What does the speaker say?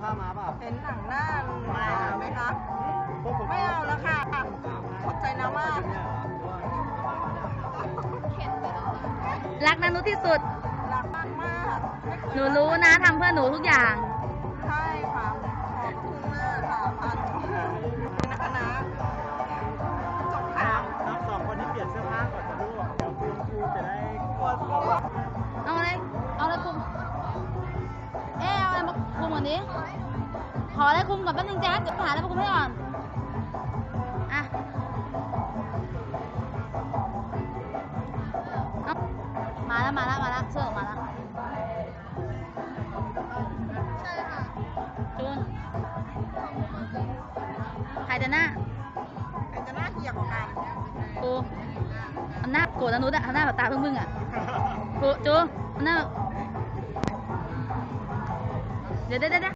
เสื้อผ้ามาเปล่าเห็นหนังหน้ามาไหมคะไม่เอาแล้วค่ะขอบใจนะมาก รักนานุที่สุด รักมากมากไม่เคยหนูรู้นะทำเพื่อหนูทุกอย่าง ใช่ค่ะ ขอบคุณมากค่ะพัน ก่อนดิขออะไรคุมก่อนแป๊บนึงแจ๊คเดี๋ยวหาอะไรมาคุมให้ก่อนอะมาแล้วมาแล้วมาแล้วเสื้อออกมาแล้วใช่ค่ะจูนใครจะหน้าใครจะหน่าเกลียดกว่ากันกูทำหน้าโกรธอนุษย์อะหน้าแบบตาบึ้งๆอะกูจูทำหน้า แบบเ